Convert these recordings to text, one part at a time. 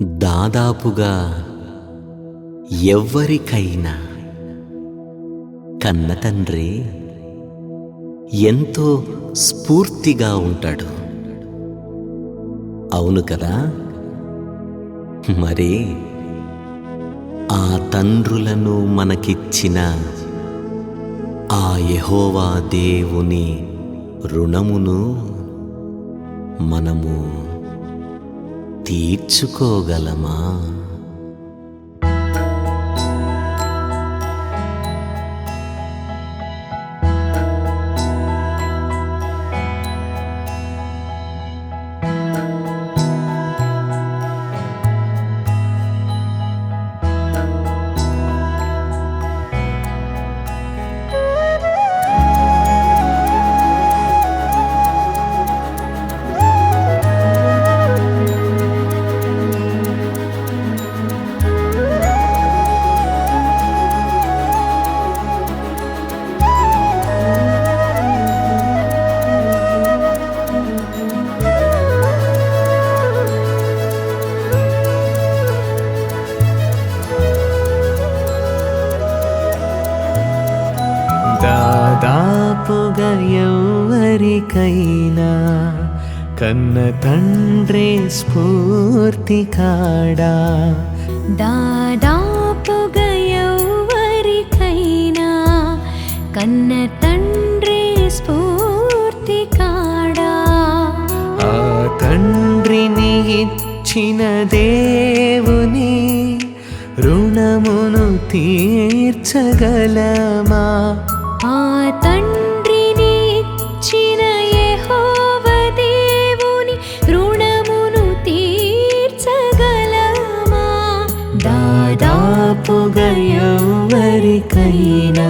దాదాపుగా ఎవ్వరికైనా కన్న తండ్రి ఎంతో స్ఫూర్తిగా ఉంటాడు. అవును కదా? మరి ఆ తండ్రులను మనకిచ్చిన ఆ యహోవా దేవుని రుణమును మనము తీర్చుకోగలమా? దాదాపుగా ఎవరికైనా కన్న తండ్రి స్ఫూర్తి కాడా. దాదాపుగా ఎవరికైనా కన్న తండ్రి స్ఫూర్తి కాడా. ఆ తండ్రిని ఇచ్చిన దేవుని రుణమును తీర్చగలమా? ఆ తండ్రిని దాదాపుగా ఎవరికైనా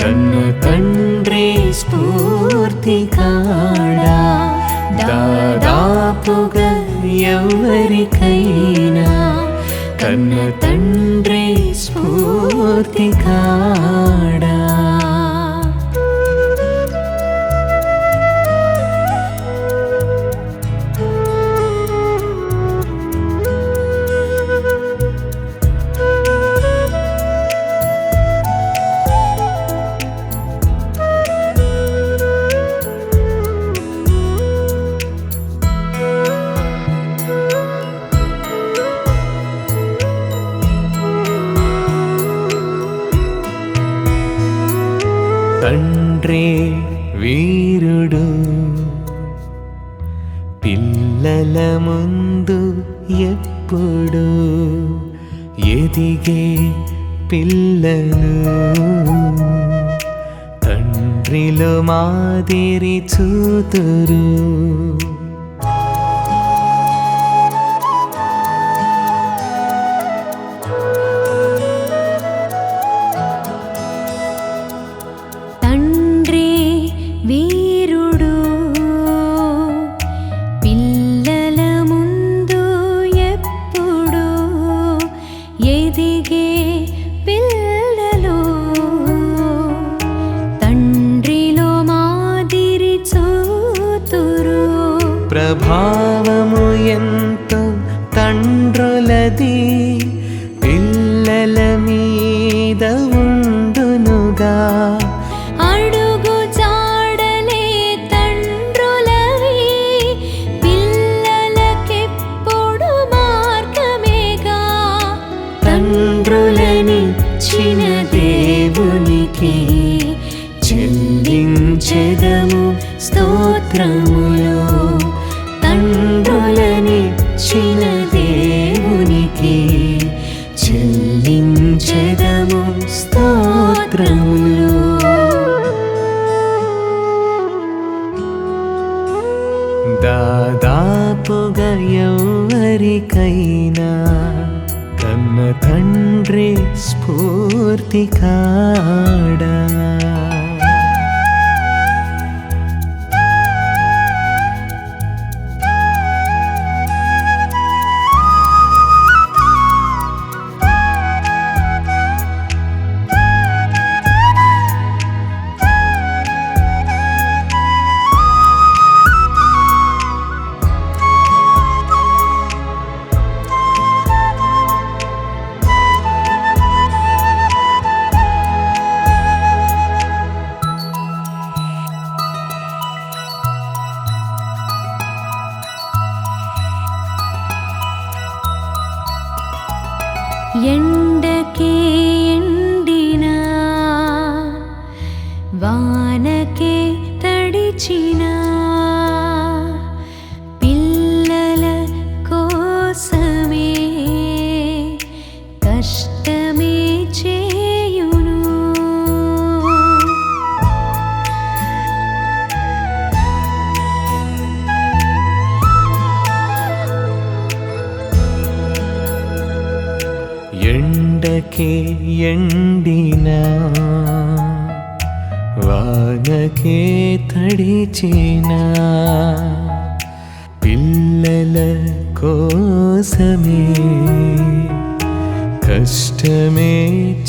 కన్న తండ్రి స్ఫూర్తి కాడా దాదాపుగా ఎవరికైనా కన్న తండ్రి స్ఫూర్తి కాడా. తండ్రి వీరుడు. పిల్లల ముందు ఎప్పుడు ఎదిగే పిల్లలు తండ్రిలో మాదిరి చూతురు. ఎదిగే పిల్లలు చెదము స్తోత్రములు. తండ్రులనిచ్చిన దేవునికి చెల్లించెదము స్తోత్రములు. దాదాపుగా ఎవరికైనా కన్న తండ్రి స్ఫూర్తి కాడా? ఎండకే ఎండిన వానకే తడిచిన పిల్లల కోసమే కష్టమే వానకే ఎండిన వానకే తడిచిన పిల్లల కోసమే కష్టమే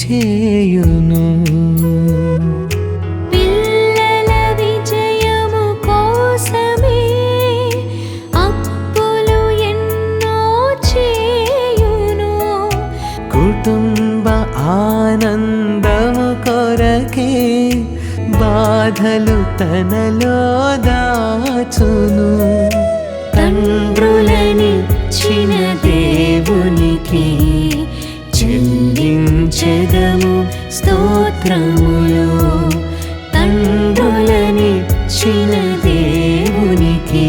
చేయును. తనలో దాచును. తండ్రులనిచ్చిన దేవునికి చెల్లించెదము స్తోత్రములు. తండ్రులనిచ్చిన దేవునికి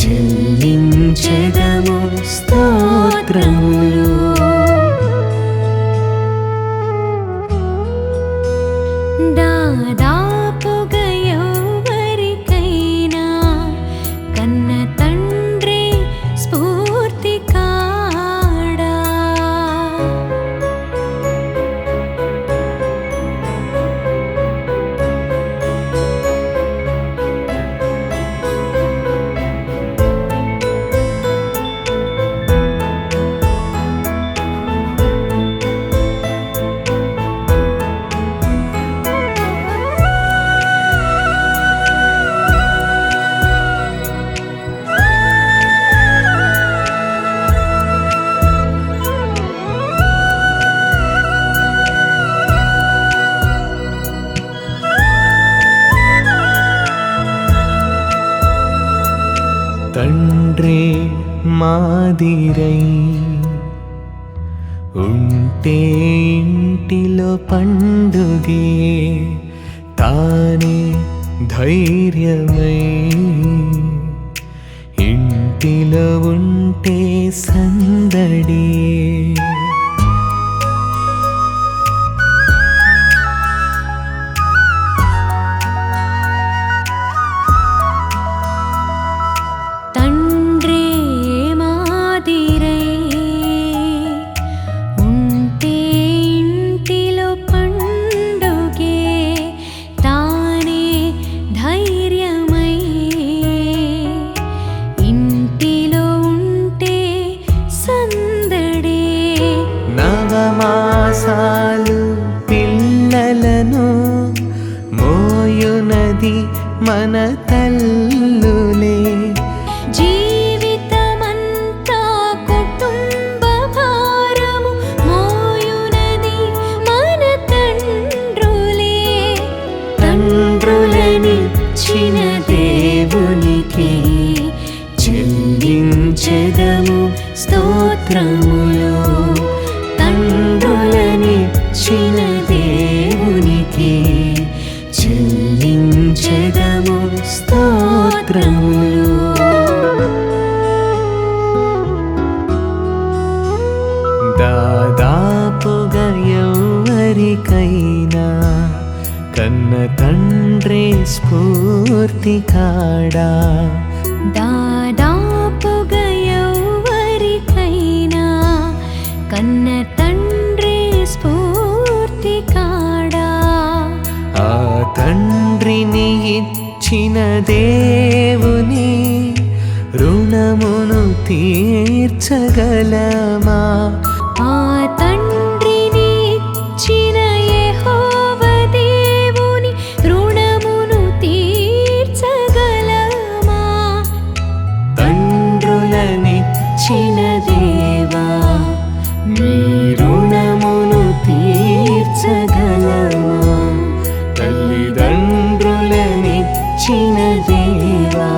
చెల్లించెదము స్తోత్రములు. దాదా తండ్రి మాదిరై ఉంటే ఇంటిలో పండుగే తానే ధైర్యమై ఇంటిలో ఉంటే సందడి మాసాలు పిల్లలను మోయునది మన తల్లి. స్తోత్రములు. దాదాపుగా ఎవరికైనా కన్న తండ్రి స్ఫూర్తి కాడా? దా ఇచ్చిన దేవుని రుణమును తీర్చగలమా? जिवा